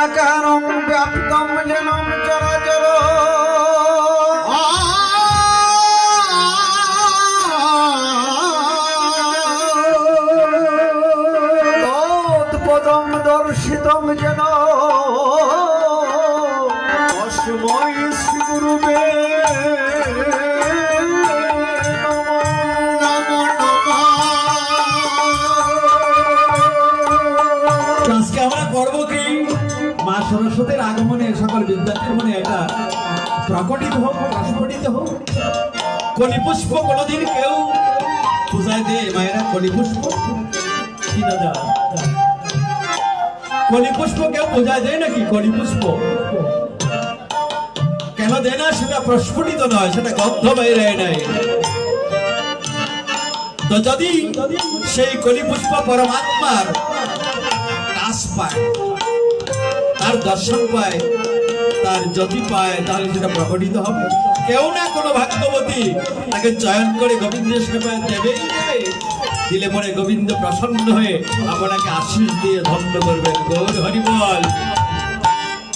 মণ্ডলাকারং ব্যাপ্তম জনম চরাচর। তৎপদম দর্শিতম যেন। অসময় গুরুবে সরস্বতীর আগমনে, সকল বিদ্যার্থীর মনে এটা প্রকটিত হোক প্রস্ফুটিত হোক। কলিপুষ্প কোনোদিন কেউ পূজায় দেয় মায়েরা, কলিপুষ্প। কলিপুষ্প কেউ পূজায় দেয় নাকি? কলিপুষ্প। কেন দেয় না? সেটা প্রস্ফুটিত নয়, সেটা গন্ধ বাইরে নাই তো যদি সেই কলিপুষ্প পরমাত্মার কাজ পায় তার দর্শন পায়, তার যদি পায়, তাহলে সেটা প্রকটিত হবে। কেউ না কোনো ভাগ্যবতী, তাকে চয়ন করে গোবিন্দ সেবায় দেবেই দেবে। দিলে পরে গোবিন্দ প্রসন্ন হয়ে আপনাকে আশীষ দিয়ে ধন্য করবেন। গৌর হরিবল।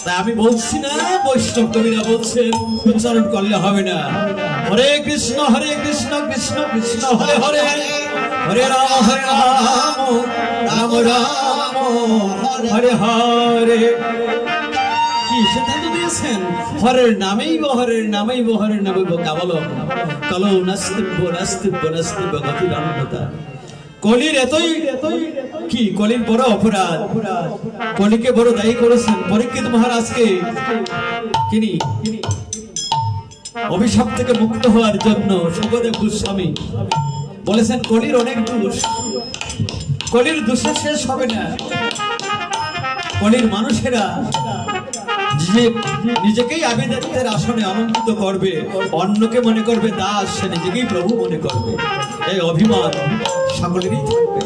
তাই আমি বলছি না, বৈষ্ণব কবিরা বলছেন, উচ্চারণ করলে হবে না। হরে কৃষ্ণ হরে কৃষ্ণ কৃষ্ণ কৃষ্ণ, হরে হরে। হরে রাম হরে রাম রাম রাম। হরে হরে কি সিদ্ধান্ত দিয়েছেন? হরের নামেই বহরের নামেই বহরের নামে কেবল কলো নাস্তিব্য নাস্তিব্য নাস্তিব্য গতির অনন্যতা কলির এতই কি কলির বড় অপরাধ। কলিকে বড় দায়ী করেছেন পরীক্ষিত মহারাজকে। তিনি অভিশাপ থেকে মুক্ত হওয়ার জন্য সুখদেব গোস্বামী বলেছেন কলির অনেক দোষ। কলির দোষে শেষ হবে না। কলির মানুষেরা নিজেকেই আবিদাত্বের আসনে অলঙ্কৃত করবে, অন্যকে মনে করবে দাস, সে নিজেকেই প্রভু মনে করবে। এই অভিমান সকলেরই থাকবে।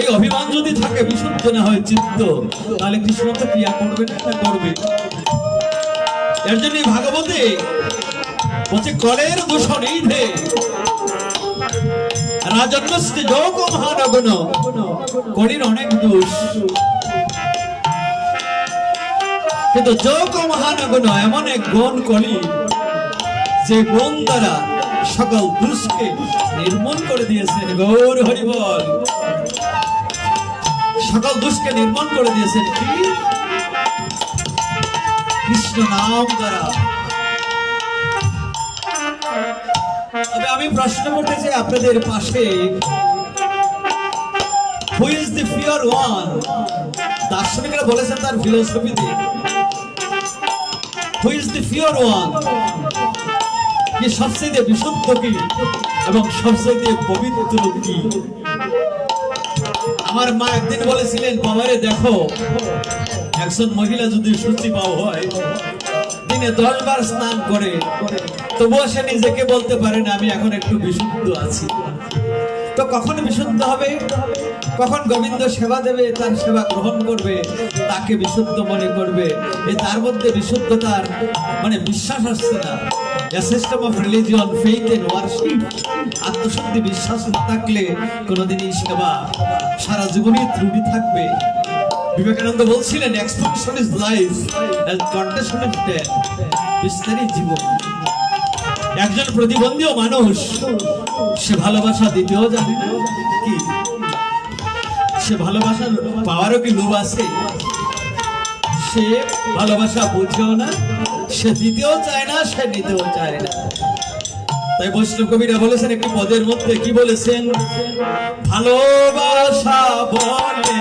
এই অভিমান যদি থাকে, বিশুদ্ধ না হয় চিত্ত, তাহলে কৃষ্ণ তো ক্রিয়া করবে না করবে। এর জন্য ভাগবতে বলছে, কলের দূষণ এই ধে যোগ মহানগণ। কলির অনেক দোষ। কিন্তু যোগ মহানগণ এমন এক গুণ কলি, যে গুণ দ্বারা সকল দুষ্কে নির্মূল করে দিয়েছেন গৌর হরিবল। সকল দুষ্কে নির্মূল করে দিয়েছেন কি? কৃষ্ণ নাম দ্বারা। আমি প্রশ্ন করতে চাই আপনাদের পাশে। দার্শনিকরা বলেছেন তার ফিলোসফিতে সবচেয়ে বিশুদ্ধ কি? এবং সবচেয়ে পবিত্র কি? আমার মা একদিন বলেছিলেন, বাবারে দেখো, একজন মহিলা যদি সূচি পাও হয় দিনে দশ বার স্নান করে, তবুও সে নিজেকে বলতে পারে না, আমি এখন একটু বিশুদ্ধ আছি। তো কখন বিশুদ্ধ হবে? কখন গোবিন্দ সেবা দেবে, তার সেবা গ্রহণ করবে, তাকে বিশুদ্ধ মনে করবে এই তার মধ্যে বিশুদ্ধতার মানে বিশ্বাস আসছে না। System of religion faith and worship আত্মশক্তি বিশ্বাস না থাকলে কোনোদিনই সেবা সারা জীবনই ত্রুটি থাকবে। বিবেকানন্দ বলছিলেন expansion is life and contraction is death বিস্তারই জীবন। একজন প্রতিবন্ধীও মানুষ। সে ভালোবাসা দিতেও জানে না। কি? সে ভালোবাসা পাওয়ারও কি লোভ আছে? সে ভালোবাসা বুঝেও না, সে দিতেও চায় না, সে নিতেও চায় না। তাই বৈষ্ণব কবিরা বলেছেন, একটি পদের মধ্যে কি বলেছেন? ভালোবাসা বলে